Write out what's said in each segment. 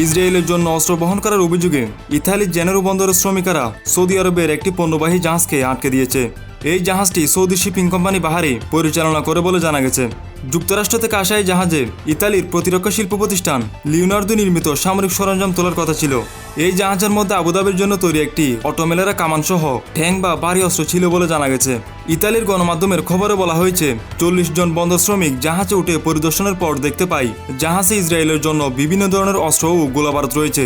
ইসরায়েলের জন্য অস্ত্র বহন করার অভিযোগে ইতালির জেনেরো বন্দরের শ্রমিকেরা সৌদি আরবের একটি পণ্যবাহী জাহাজকে আটকে দিয়েছে। এই জাহাজটি সৌদি শিপিং কোম্পানি বাহারে পরিচালনা করে বলে জানা গেছে। যুক্তরাষ্ট্র থেকে আসা এই জাহাজে ইতালির প্রতিরক্ষা শিল্প প্রতিষ্ঠান লিওনার্দো নির্মিত সামরিক সরঞ্জাম তোলার কথা ছিল। এই জাহাজের মধ্যে আবুধাবির জন্য তৈরি একটি অটোমেলেরা কামান সহ ট্যাঙ্ক বা ভারী অস্ত্র ছিল বলে জানা গেছে। ইতালির গণমাধ্যমের খবরে বলা হয়েছে, চল্লিশ জন বন্দর শ্রমিক জাহাজে উঠে পরিদর্শনের পর দেখতে পাই, জাহাজে ইসরায়েলের জন্য বিভিন্ন ধরনের অস্ত্র ও গোলাবারুদ রয়েছে।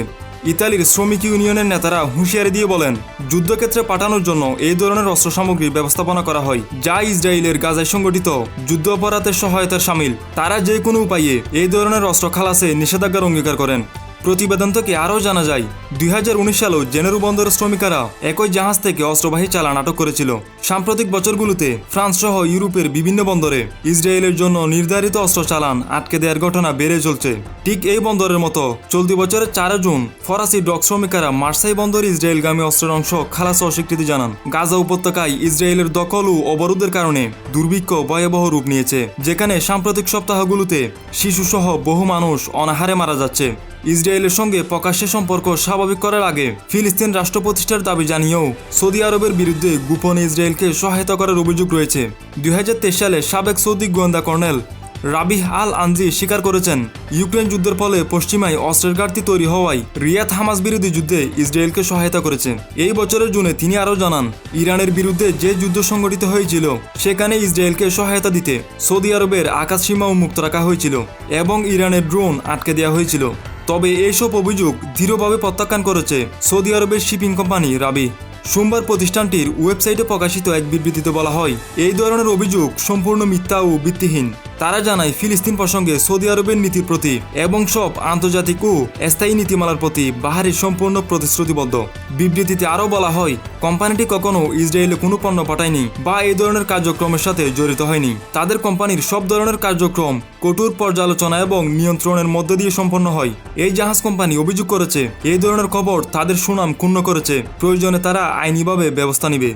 ইতালির শ্রমিক ইউনিয়নের নেতারা হুঁশিয়ারি দিয়ে বলেন, যুদ্ধক্ষেত্রে পাঠানোর জন্য এই ধরনের অস্ত্র সামগ্রী ব্যবস্থাপনা করা হয়, যা ইসরায়েলের গাজায় সংগঠিত। যুদ্ধ অপরাধের সহায়তার সামিল। তারা যে কোনো উপায়ে এই ধরনের অস্ত্র খালাসে নিষেধাজ্ঞার অঙ্গীকার করেন। প্রতিবেদন থেকে আরও জানা যায়, দুই সালেও জেনেরু বন্দরের শ্রমিকেরা একই জাহাজ থেকে অস্ত্রবাহী চালান আটক করেছিল। সাম্প্রতিক বছরগুলোতে ফ্রান্স সহ ইউরোপের বিভিন্ন বন্দরে ইসরায়েলের জন্য নির্ধারিত অস্ত্র চালান আটকে দেওয়ার ঘটনা বেড়ে চলছে। ঠিক এই বন্দরের মতো চলতি বছরের চার জুন ফরাসি ডক শ্রমিকেরা মার্সাই বন্দরে ইসরায়েলগামী অস্ত্রের অংশ খালাস অস্বীকৃতি জানান। গাজা উপত্যকায় ইসরায়েলের দখল ও অবরোধের কারণে দুর্ভিক্ষ ভয়াবহ রূপ নিয়েছে, যেখানে সাম্প্রতিক সপ্তাহগুলোতে শিশুসহ বহু মানুষ অনাহারে মারা যাচ্ছে। ইসরায়েলের সঙ্গে প্রকাশ্যে সম্পর্ক স্বাভাবিক করার আগে ফিলিস্তিন রাষ্ট্র প্রতিষ্ঠার দাবি জানিয়েও সৌদি আরবের বিরুদ্ধে গোপনে ইসরায়েলকে সহায়তা করার অভিযোগ রয়েছে। দুই হাজার তেইশ সালে সাবেক সৌদি গোয়েন্দা কর্নেল রাবিহ আল আনজি স্বীকার করেছেন, ইউক্রেন যুদ্ধের ফলে পশ্চিমায় অস্ত্রের ঘাটতি তৈরি হওয়ায় রিয়াদ হামাস বিরোধী যুদ্ধে ইসরায়েলকে সহায়তা করেছে। এই বছরের জুনে তিনি আরও জানান, ইরানের বিরুদ্ধে যে যুদ্ধ সংগঠিত হয়েছিল, সেখানে ইসরায়েলকে সহায়তা দিতে সৌদি আরবের আকাশ সীমা উন্মুক্ত রাখা হয়েছিল এবং ইরানের ড্রোন আটকে দেওয়া হয়েছিল। তবে এইসব অভিযোগ দৃঢ়ভাবে প্রত্যাখ্যান করেছে সৌদি আরবের শিপিং কোম্পানি রাবি। সোমবার প্রতিষ্ঠানটির ওয়েবসাইটে প্রকাশিত এক বিবৃতিতে বলা হয়, এই ধরনের অভিযোগ সম্পূর্ণ মিথ্যা ও ভিত্তিহীন। তারা জানায়, ফিলিস্তিন প্রসঙ্গে সৌদি আরবের নীতির প্রতি এবং সব আন্তর্জাতিক ও স্থায়ী নীতিমালার প্রতি বাহারি সম্পূর্ণ প্রতিশ্রুতিবদ্ধ। বিবৃতিতে আরও বলা হয়, কোম্পানিটি কখনো ইসরায়েলে কোনো পণ্য পাঠায়নি বা এই ধরনের কার্যক্রমের সাথে জড়িত হয়নি। তাদের কোম্পানির সব ধরনের কার্যক্রম কঠোর পর্যালোচনা এবং নিয়ন্ত্রণের মধ্য দিয়ে সম্পন্ন হয়। এই জাহাজ কোম্পানি অভিযোগ করেছে, এই ধরনের খবর তাদের সুনাম ক্ষুণ্ণ করেছে। প্রয়োজনে তারা আইনিভাবে ব্যবস্থা নেবে।